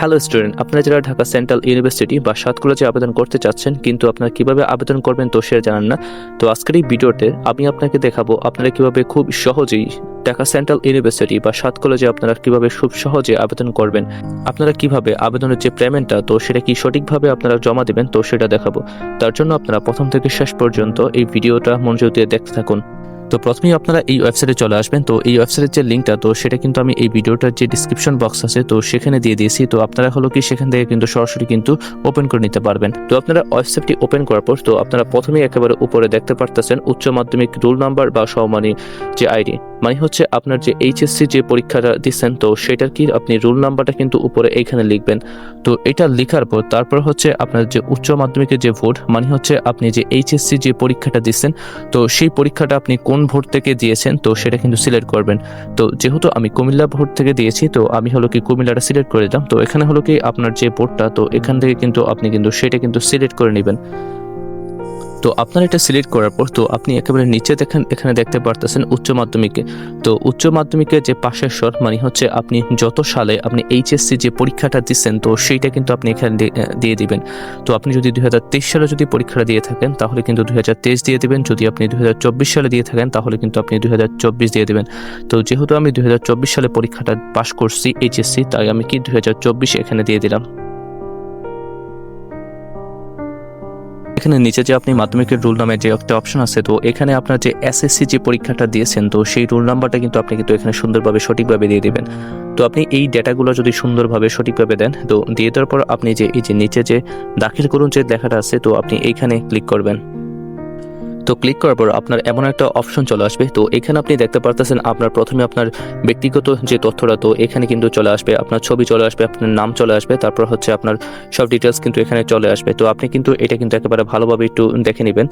Hello student আপনারা যারা Dhaka central university বা সাত কলেজে আবেদন করতে চাচ্ছেন, কিন্তু আপনারা কীভাবে আবেদন করবেন তো সেটা জানান না। তো আজকের এই ভিডিওতে আমি আপনাকে দেখাবো আপনারা কীভাবে খুব সহজেই ঢাকা সেন্ট্রাল ইউনিভার্সিটি বা সাত কলেজে আপনারা কীভাবে খুব সহজে আবেদন করবেন, আপনারা কীভাবে আবেদনের যে পেমেন্টটা তো সেটা কি সঠিকভাবে আপনারা জমা দেবেন, তো সেটা দেখাবো। তার জন্য আপনারা প্রথম থেকে শেষ পর্যন্ত এই ভিডিওটা মনোযোগ দিয়ে দেখতে থাকুন। তো প্রথমেই আপনারা এই ওয়েবসাইটে চলে আসবেন। তো এই ওয়েবসাইটের যে লিঙ্কটা তো সেটা কিন্তু আমি এই ভিডিওটার যে ডিসক্রিপশন বক্স আছে, তো সেখানে দিয়ে দিয়েছি। তো আপনারা হলো কি, সেখান থেকে কিন্তু সরাসরি কিন্তু ওপেন করে নিতে পারবেন। তো আপনারা ওয়েবসাইটটি ওপেন করার পর, তো আপনারা প্রথমেই একেবারে উপরে দেখতে পারতেছেন উচ্চ মাধ্যমিক রোল নাম্বার বা সমানি যে আইডি। মানে হচ্ছে আপনার যে এইচএসসি যে পরীক্ষাটা দিচ্ছেন, তো সেটার কি আপনি রোল নাম্বারটা কিন্তু উপরে এইখানে লিখবেন। তো এটা লেখার পর, তারপর হচ্ছে আপনার যে উচ্চ মাধ্যমিকের যে ভোট মানে হচ্ছে আপনি যে এইচএসসি যে পরীক্ষাটা দিচ্ছেন, তো সেই পরীক্ষাটা আপনি কোন ভোট থেকে দিয়েছেন, তো সেটা কিন্তু সিলেক্ট করবেন। তো যেহেতু আমি কুমিল্লা ভোট থেকে দিয়েছি, তো আমি হলো কি কুমিল্লাটা সিলেক্ট করে দিলাম। তো এখানে হলো কি আপনার যে ভোটটা, তো এখান থেকে কিন্তু আপনি কিন্তু সেটা কিন্তু সিলেক্ট করে নেবেন। তো আপনার এটা সিলেক্ট করার পর তো আপনি একেবারে নিচে দেখেন, এখানে দেখতে পারতেছেন উচ্চ মাধ্যমিকে। তো উচ্চ মাধ্যমিকের যে পাশের স্বর মানে হচ্ছে আপনি যত সালে আপনি এইচএসসি যে পরীক্ষাটা দিচ্ছেন, তো সেইটা কিন্তু আপনি এখানে দিয়ে- দিয়ে দিবেন। তো আপনি যদি দুই হাজার তেইশ সালে যদি পরীক্ষাটা দিয়ে থাকেন, তাহলে কিন্তু দুই হাজার তেইশ দিয়ে দিবেন। যদি আপনি দুই হাজার চব্বিশ সালে দিয়ে থাকেন, তাহলে কিন্তু আপনি দুই হাজার চব্বিশ দিয়ে দিবেন। তো যেহেতু আমি দুই হাজার চব্বিশ সালে পরীক্ষাটা পাশ করছি এইচএসসি তাই আমি কি দুই এখানে দিয়ে দিলাম? এখানে নিচে যে আপনি মাধ্যমিকের রোল নামে যে একটা অপশন আছে, তো এখানে আপনার যে এসএসসি যে পরীক্ষাটা দিয়েছেন, তো সেই রোল নাম্বারটা কিন্তু আপনি কিন্তু এখানে সুন্দরভাবে, সঠিকভাবে দিয়ে দেবেন। তো আপনি এই ডেটাগুলো যদি সুন্দরভাবে, সঠিকভাবে দেন, তো দিয়ে দেওয়ার পর আপনি যে, এই যে নিচে যে দাখিল করুন যে লেখাটা আছে, তো আপনি এইখানে ক্লিক করবেন। তো ক্লিক করার পর আপনার এমন একটা অপশন চলে আসবে। তো এখানে আপনি দেখতে পারতেছেন আপনার প্রথমে আপনার ব্যক্তিগত যে তথ্যটা, তো এখানে কিন্তু চলে আসবে, আপনার ছবি চলে আসবে, আপনার নাম চলে আসবে, তারপর হচ্ছে আপনার সব ডিটেলস কিন্তু এখানে চলে আসবে। তো আপনি কিন্তু এটা কিন্তু একেবারে ভালোভাবে একটু দেখে নেবেন।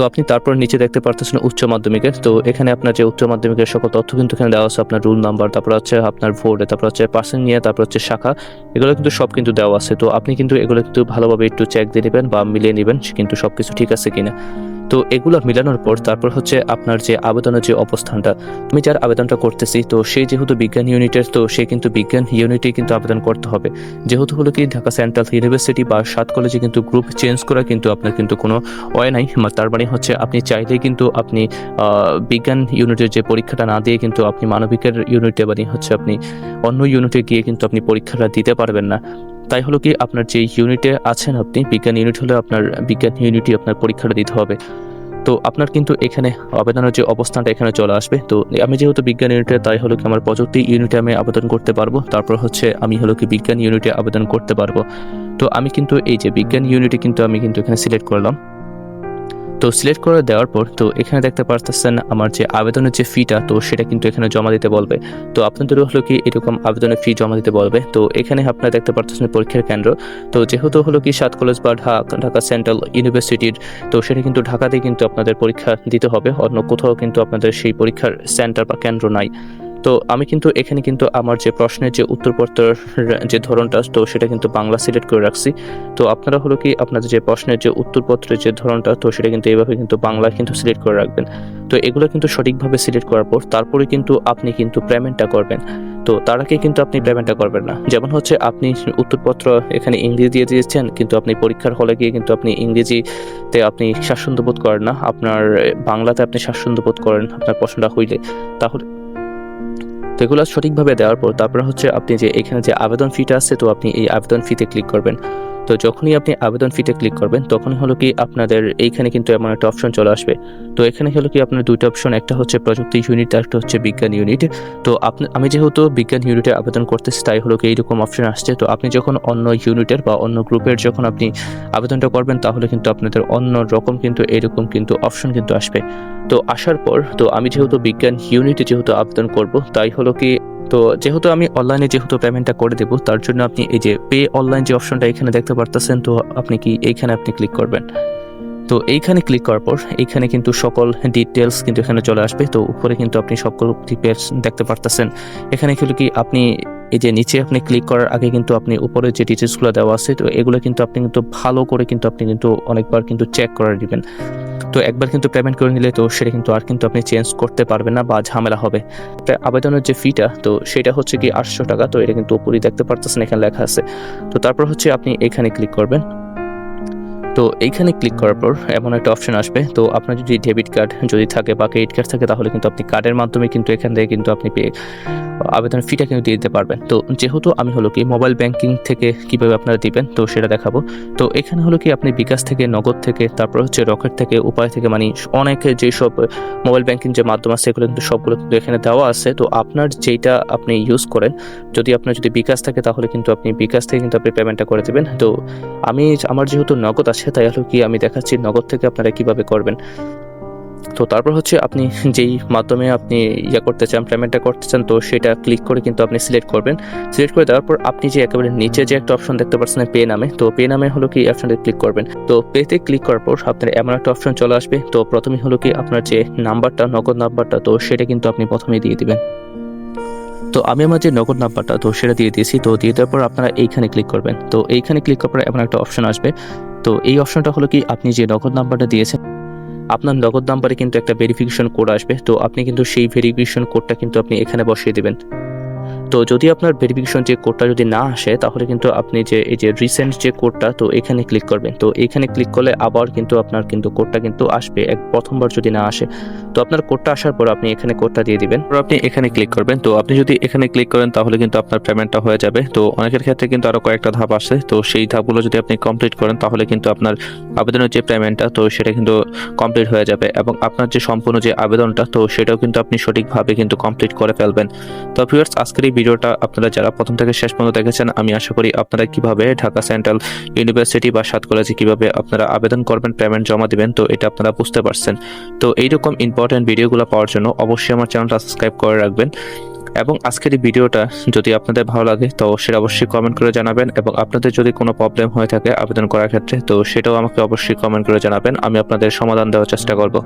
তো আপনি তারপর নিচে দেখতে পারতেছেন উচ্চ মাধ্যমিকের। তো এখানে আপনার যে উচ্চ মাধ্যমিকের সকল তথ্য কিন্তু এখানে দেওয়া আছে। আপনার রুল নাম্বার, তারপর হচ্ছে আপনার ভোট, তারপর হচ্ছে পার্সেন্ট নিয়ে, তারপর হচ্ছে শাখা। এগুলো কিন্তু সব কিন্তু দেওয়া আছে। তো আপনি কিন্তু এগুলো কিন্তু ভালোভাবে একটু চেক দিয়ে নেবেন বা মিলিয়ে নেবেন, কিন্তু সব কিছু ঠিক আছে কিনা। তো এগুলো মিলানোর পর তারপর হচ্ছে আপনার যে আবেদনের যে অবস্থানটা, আমি যার আবেদনটা করতেছি, তো সেই যেহেতু বিজ্ঞান ইউনিটের, তো সে কিন্তু বিজ্ঞান ইউনিটে কিন্তু আবেদন করতে হবে। যেহেতু হলো কি ঢাকা সেন্ট্রাল ইউনিভার্সিটি বা সাত কলেজে কিন্তু গ্রুপ চেঞ্জ করা কিন্তু আপনার কিন্তু কোনো ওয়ে নাই তার মানে হচ্ছে আপনি চাইলেই কিন্তু আপনি বিজ্ঞান ইউনিটের যে পরীক্ষাটা না দিয়ে কিন্তু আপনি মানবিকের ইউনিটে মানে হচ্ছে আপনি অন্য ইউনিটে গিয়ে কিন্তু আপনি পরীক্ষাটা দিতে পারবেন না। তাই হলো কি, আপনার যে ইউনিটে আছেন আপনি, বিজ্ঞান ইউনিট হলে আপনার বিজ্ঞান ইউনিটই আপনার পরীক্ষাটা দিতে হবে। তো আপনার কিন্তু এখানে আবেদনের যে অবস্থানটা এখানে চলে আসবে। তো আমি যেহেতু বিজ্ঞান ইউনিটে তাই হলো কি আমার প্রযুক্তি ইউনিটে আমি আবেদন করতে পারব। তারপর হচ্ছে আমি হলো কি বিজ্ঞান ইউনিটে আবেদন করতে পারব। তো আমি কিন্তু এই যে বিজ্ঞান ইউনিটে কিন্তু আমি কিন্তু এখানে সিলেক্ট করলাম। তো সিলেক্ট করে দেওয়ার পর তো এখানে দেখতে পারতেছেন আমার যে আবেদনের যে ফিটা তো সেটা কিন্তু এখানে জমা দিতে বলবে। তো আপনাদেরও হলো কি এরকম আবেদনের ফি জমা দিতে বলবে। তো এখানে আপনারা দেখতে পারতেছেন পরীক্ষার কেন্দ্র। তো যেহেতু হলো কি সাত কলেজ বা ঢাকা ঢাকা সেন্ট্রাল ইউনিভার্সিটির, তো সেটা কিন্তু ঢাকাতে কিন্তু আপনাদের পরীক্ষা দিতে হবে। অন্য কোথাও কিন্তু আপনাদের সেই পরীক্ষার সেন্টার বা কেন্দ্র নাই। তো আমি কিন্তু এখানে কিন্তু আমার যে প্রশ্নের যে উত্তরপত্রের যে ধরনটা, তো সেটা কিন্তু বাংলা সিলেক্ট করে রাখছি। তো আপনারা হলো কি আপনাদের যে প্রশ্নের যে উত্তরপত্রের যে ধরনটা, তো সেটা কিন্তু এইভাবে কিন্তু বাংলা কিন্তু সিলেক্ট করে রাখবেন। তো এগুলো কিন্তু সঠিকভাবে সিলেক্ট করার পর তারপরে কিন্তু আপনি কিন্তু পেমেন্টটা করবেন। তো তার আগে কিন্তু আপনি পেমেন্টটা করবেন না। যেমন হচ্ছে আপনি উত্তরপত্র এখানে ইংরেজি দিয়ে দিয়েছেন, কিন্তু আপনি পরীক্ষার হলে গিয়ে কিন্তু আপনি ইংরেজিতে আপনি স্বাচ্ছন্দ্য বোধ করেন না। আপনার বাংলাতে আপনি স্বাচ্ছন্দ্য বোধ করেন আপনার প্রশ্নটা হইলে। তাহলে এগুলো সঠিকভাবে দেওয়ার পর তারপর হচ্ছে আপনি যে এখানে যে আবেদন ফিটা আছে, তো আপনি এই আবেদন ফিতে ক্লিক করবেন। তো যখনই আপনি আবেদন ফিতে ক্লিক করবেন তখন হলো কি আপনাদের এইখানে কিন্তু এমন একটা অপশন চলে আসবে। তো এখানে হলো কি আপনার দুইটা অপশন একটা হচ্ছে প্রযুক্তি ইউনিট আর একটা হচ্ছে বিজ্ঞান ইউনিট তো আপনি, আমি যেহেতু বিজ্ঞান ইউনিটে আবেদন করতেছি, তাই হলো কি এইরকম অপশন আসছে। তো আপনি যখন অন্য ইউনিটের বা অন্য গ্রুপের যখন আপনি আবেদনটা করবেন, তাহলে কিন্তু আপনাদের অন্য রকম কিন্তু এরকম কিন্তু অপশন কিন্তু আসবে। তো আসার পর, তো আমি যেহেতু বিজ্ঞান ইউনিটে যেহেতু আবেদন করব, তাই হলো কি তো যেহেতু আমি অনলাইনে যেহেতু পেমেন্টটা করে দেবো, তার জন্য আপনি এই যে পে অনলাইন যে অপশনটা এখানে দেখতে পারতেছেন, তো আপনি কি এইখানে আপনি ক্লিক করবেন? তো এইখানে ক্লিক করার পর, এইখানে কিন্তু সকল ডিটেলস কিন্তু এখানে চলে আসবে। তো উপরে কিন্তু আপনি সকল ডিটেলস দেখতে পারতেছেন। এখানে কিন্তু কি আপনি এই যে নিচে আপনি ক্লিক করার আগে কিন্তু আপনি উপরে যে ডিটেলসগুলো দেওয়া আছে, তো এগুলো কিন্তু আপনি কিন্তু ভালো করে কিন্তু আপনি কিন্তু অনেকবার কিন্তু চেক করে দিবেন তো একবার কিন্তু পেমেন্ট করে নিলে তো সেটা কিন্তু আর কিন্তু আপনি চেঞ্জ করতে পারবেন না বা ঝামেলা হবে। আবেদনের যে ফিটা তো সেটা হচ্ছে কি আটশো টাকা, তো এটা কিন্তু উপরেই দেখতে পারতেছেন, এখানে লেখা আছে। তো তারপর হচ্ছে আপনি এখানে ক্লিক করবেন। তো এইখানে ক্লিক করার পর এমন একটা অপশন আসবে। তো আপনার যদি ডেবিট কার্ড যদি থাকে বা ক্রেডিট কার্ড থাকে, তাহলে কিন্তু আপনি কার্ডের মাধ্যমে কিন্তু এখান থেকে কিন্তু আপনি পেয়ে আবেদন ফিটা কিন্তু দিয়ে দিতে পারবেন। তো যেহেতু আমি হলো কি মোবাইল ব্যাংকিং থেকে কীভাবে আপনারা দিবেন, তো সেটা দেখাবো। তো এখানে হলো কি আপনি বিকাশ থেকে, নগদ থেকে, তারপর হচ্ছে রকেট থেকে, উপায় থেকে মানে অনেক যেসব মোবাইল ব্যাংকিং যে মাধ্যম আছে সেগুলো কিন্তু সবগুলো কিন্তু এখানে দেওয়া আছে। তো আপনার যেটা আপনি ইউজ করেন, যদি আপনার যদি বিকাশ থাকে, তাহলে কিন্তু আপনি বিকাশ থেকে কিন্তু আপনি পেমেন্টটা করে দেবেন। তো আমি আমার যেহেতু নগদ আছে তাই হলো কি আমি দেখাচ্ছি নগদ থেকে আপনারা কীভাবে করবেন। তো তারপর হচ্ছে আপনি যেই মাধ্যমে আপনি ইয়ে করতে চান পেমেন্টটা করতে চান, তো সেটা ক্লিক করে কিন্তু আপনি সিলেক্ট করবেন। সিলেক্ট করে দেওয়ার পর আপনি যে একেবারে নিচে যে একটা অপশন দেখতে পাচ্ছেন পে নামে, তো পে নামে হলো কি অপশনটা ক্লিক করবেন। তো পেতে ক্লিক করার পর আপনার এমন একটা অপশন চলে আসবে, তো প্রথমে হলো কি আপনার যে নাম্বারটা, নগদ নাম্বারটা, তো সেটা কিন্তু আপনি প্রথমেই দিয়ে দিবেন। তো আমি আমার যে নগদ নাম্বারটা, তো সেটা দিয়ে দিয়েছি, তো দিয়ে দেওয়ার পর আপনারা এইখানে ক্লিক করবেন। তো এইখানে ক্লিক করার পর এমন একটা অপশন আসবে তো এই অপশনটা হলো কি, আপনি যে নগদ নাম্বারটা দিয়েছেন, আপনার নগদ নাম্বারে কিন্তু একটা ভেরিফিকেশন কোড আসবে। তো আপনি কিন্তু সেই ভেরিফিকেশন কোডটা কিন্তু আপনি এখানে বসিয়ে দেবেন। তো যদি আপনার ভেরিফিকেশন যে কোডটা যদি না আসে, তাহলে কিন্তু আপনি যে, এই যে রিসেন্ট যে কোডটা তো এখানে ক্লিক করবেন। তো এখানে ক্লিক করলে আবার কিন্তু আপনার কিন্তু কোডটা কিন্তু আসবে, এক প্রথমবার যদি না আসে। তো আপনার কোডটা আসার পর আপনি এখানে কোডটা দিয়ে দিবেন। আপনি এখানে ক্লিক করবেন। তো আপনি যদি এখানে ক্লিক করেন, তাহলে কিন্তু আপনার পেমেন্টটা হয়ে যাবে। তো অনেকের ক্ষেত্রে কিন্তু আরও কয়েকটা ধাপ আছে তো সেই ধাপগুলো যদি আপনি কমপ্লিট করেন, তাহলে কিন্তু আপনার আবেদনের যে পেমেন্টটা তো সেটা কিন্তু কমপ্লিট হয়ে যাবে। এবং আপনার যে সম্পূর্ণ যে আবেদনটা, তো সেটাও কিন্তু আপনি সঠিকভাবে কিন্তু কমপ্লিট করে ফেলবেন। তো ভিউয়ার্স আজকের এই ভিডিওটা আপনারা যারা প্রথম থেকে শেষ পর্যন্ত দেখেছেন, আমি আশা করি আপনারা কীভাবে ঢাকা সেন্ট্রাল ইউনিভার্সিটি বা সাত কলেজে কীভাবে আপনারা আবেদন করবেন পেমেন্ট জমা দিবেন, তো এটা আপনারা বুঝতে পারছেন। তো এইরকম ইম্পর্টেন্ট ভিডিওগুলো পাওয়ার জন্য অবশ্যই আমার চ্যানেলটা সাবস্ক্রাইব করে রাখবেন। এবং আজকের এই ভিডিওটা যদি আপনাদের ভালো লাগে, তো সেটা অবশ্যই কমেন্ট করে জানাবেন এবং আপনাদের যদি কোনো প্রবলেম হয়ে থাকে আবেদন করার ক্ষেত্রে, তো সেটাও আমাকে অবশ্যই কমেন্ট করে জানাবেন, আমি আপনাদের সমাধান দেওয়ার চেষ্টা করব।